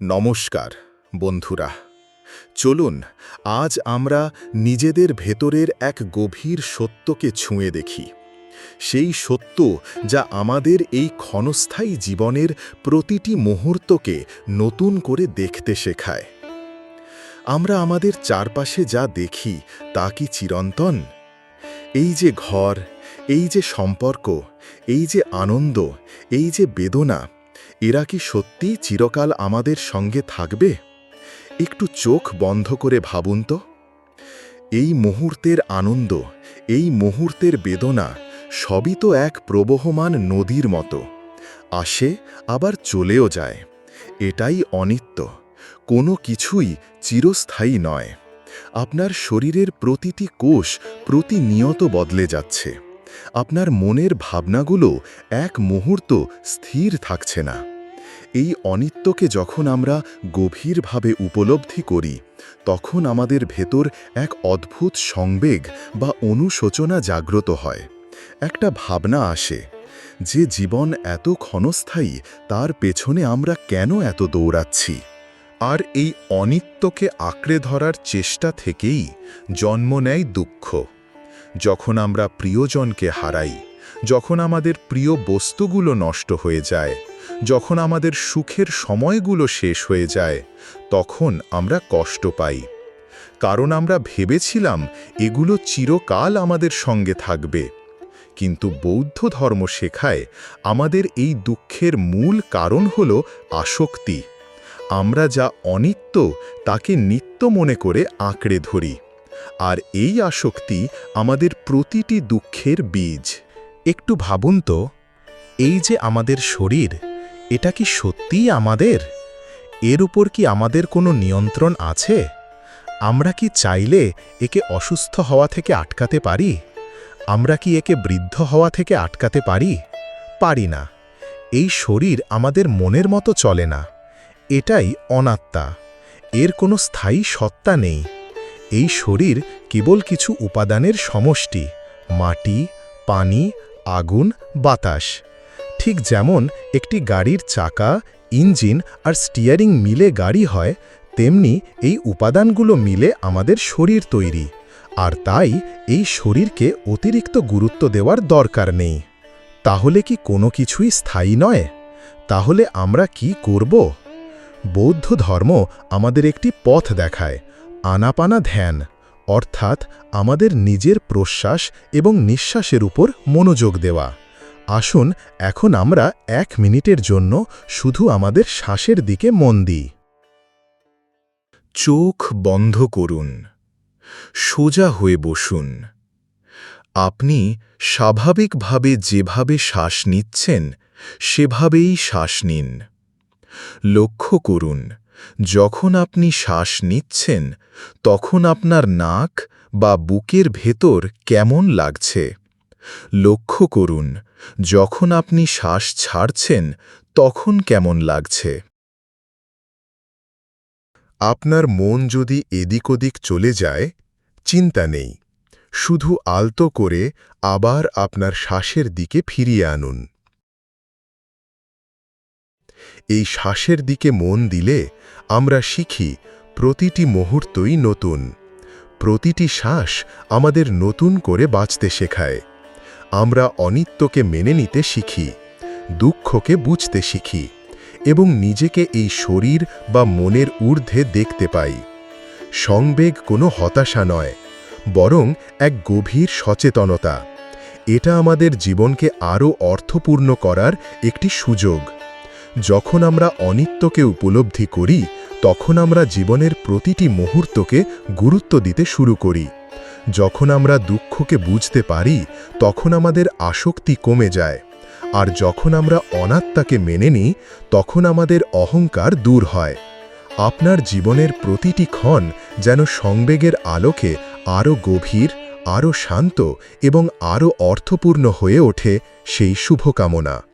নমস্কার, বন্ধুরা। চলুন, আজ আমরা নিজেদের ভেতরের এক গভীর সত্যকে ছুঁয়ে দেখি। সেই সত্য যা আমাদের এই ক্ষণস্থায়ী জীবনের প্রতিটি মুহূর্তকে নতুন করে দেখতে শেখায়। আমরা আমাদের চারপাশে যা দেখি, তা কি চিরন্তন? এই যে ঘর, এই যে সম্পর্ক, এই যে আনন্দ, এই যে বেদনা এরা কি সত্যিই চিরকাল আমাদের সঙ্গে থাকবে? একটু চোখ বন্ধ করে ভাবুন তো। এই মুহূর্তের আনন্দ, এই মুহূর্তের বেদনা সবই তো এক প্রবহমান নদীর মতো। আসে, আবার চলেও যায়। এটাই অনিত্য। কোনো কিছুই চিরস্থায়ী নয়। আপনার শরীরের প্রতিটি কোষ প্রতিনিয়ত বদলে যাচ্ছে। আপনার মনের ভাবনাগুলো এক মুহূর্ত স্থির থাকছে না। এই অনিত্যকে যখন আমরা গভীরভাবে উপলব্ধি করি, তখন আমাদের ভেতর এক অদ্ভুত সংবেগ বা অনুশোচনা জাগ্রত হয়। একটা ভাবনা আসে যে জীবন এত ক্ষণস্থায়ী, তার পেছনে আমরা কেন এত দৌড়াচ্ছি? আর এই অনিত্যকে আঁকড়ে ধরার চেষ্টা থেকেই জন্ম নেয় দুঃখ। যখন আমরা প্রিয়জনকে হারাই, যখন আমাদের প্রিয় বস্তুগুলো নষ্ট হয়ে যায়, যখন আমাদের সুখের সময়গুলো শেষ হয়ে যায়, তখন আমরা কষ্ট পাই। কারণ আমরা ভেবেছিলাম এগুলো চিরকাল আমাদের সঙ্গে থাকবে। কিন্তু বৌদ্ধ ধর্ম শেখায় আমাদের এই দুঃখের মূল কারণ হল আসক্তি। আমরা যা অনিত্য, তাকে নিত্য মনে করে আঁকড়ে ধরি। আর এই আসক্তি আমাদের প্রতিটি দুঃখের বীজ। একটু ভাবুন তো, এই যে আমাদের শরীর, এটা কি সত্যিই আমাদের? এর উপর কি আমাদের কোনো নিয়ন্ত্রণ আছে? আমরা কি চাইলে একে অসুস্থ হওয়া থেকে আটকাতে পারি? আমরা কি একে বৃদ্ধ হওয়া থেকে আটকাতে পারি? পারি না। এই শরীর আমাদের মনের মতো চলে না। এটাই অনাত্মা। এর কোনো স্থায়ী সত্তা নেই। এই শরীর কেবল কিছু উপাদানের সমষ্টি, মাটি, পানি, আগুন, বাতাস। ঠিক যেমন একটি গাড়ির চাকা, ইঞ্জিন আর স্টিয়ারিং মিলে গাড়ি হয়, তেমনি এই উপাদানগুলো মিলে আমাদের শরীর তৈরি। আর তাই এই শরীরকে অতিরিক্ত গুরুত্ব দেওয়ার দরকার নেই। তাহলে কি কোনো কিছুই স্থায়ী নয়? তাহলে আমরা কি করব? বৌদ্ধ ধর্ম আমাদের একটি পথ দেখায়। আনাপানা ধ্যান, অর্থাৎ আমাদের নিজের প্রশ্বাস এবং নিঃশ্বাসের উপর মনোযোগ দেওয়া। আসুন, এখন আমরা এক মিনিটের জন্য শুধু আমাদের শ্বাসের দিকে মন দিই। চোখ বন্ধ করুন। সোজা হয়ে বসুন। আপনি স্বাভাবিকভাবে যেভাবে শ্বাস নিচ্ছেন, সেভাবেই শ্বাস নিন। লক্ষ্য করুন যখন আপনি শ্বাস নিচ্ছেন, তখন আপনার নাক বা বুকের ভেতর কেমন লাগছে? লক্ষ্য করুন, যখন আপনি শ্বাস ছাড়ছেন, তখন কেমন লাগছে? আপনার মন যদি এদিক ওদিক চলে যায়, চিন্তা নেই। শুধু আলতো করে আবার আপনার শ্বাসের দিকে ফিরিয়ে আনুন। এই শ্বাসের দিকে মন দিলে আমরা শিখি প্রতিটি মুহূর্তই নতুন। প্রতিটি শ্বাস আমাদের নতুন করে বাঁচতে শেখায়। আমরা অনিত্যকে মেনে নিতে শিখি, দুঃখকে বুঝতে শিখি এবং নিজেকে এই শরীর বা মনের ঊর্ধ্বে দেখতে পাই। সংবেগ কোনো হতাশা নয়, বরং এক গভীর সচেতনতা। এটা আমাদের জীবনকে আরও অর্থপূর্ণ করার একটি সুযোগ। যখন আমরা অনিত্যকে উপলব্ধি করি, তখন আমরা জীবনের প্রতিটি মুহূর্তকে গুরুত্ব দিতে শুরু করি। যখন আমরা দুঃখকে বুঝতে পারি, তখন আমাদের আসক্তি কমে যায়। আর যখন আমরা অনাত্মাকে মেনে নিই, তখন আমাদের অহংকার দূর হয়। আপনার জীবনের প্রতিটি ক্ষণ যেন সংবেগের আলোকে আরও গভীর, আরও শান্ত এবং আরও অর্থপূর্ণ হয়ে ওঠে সেই শুভকামনা।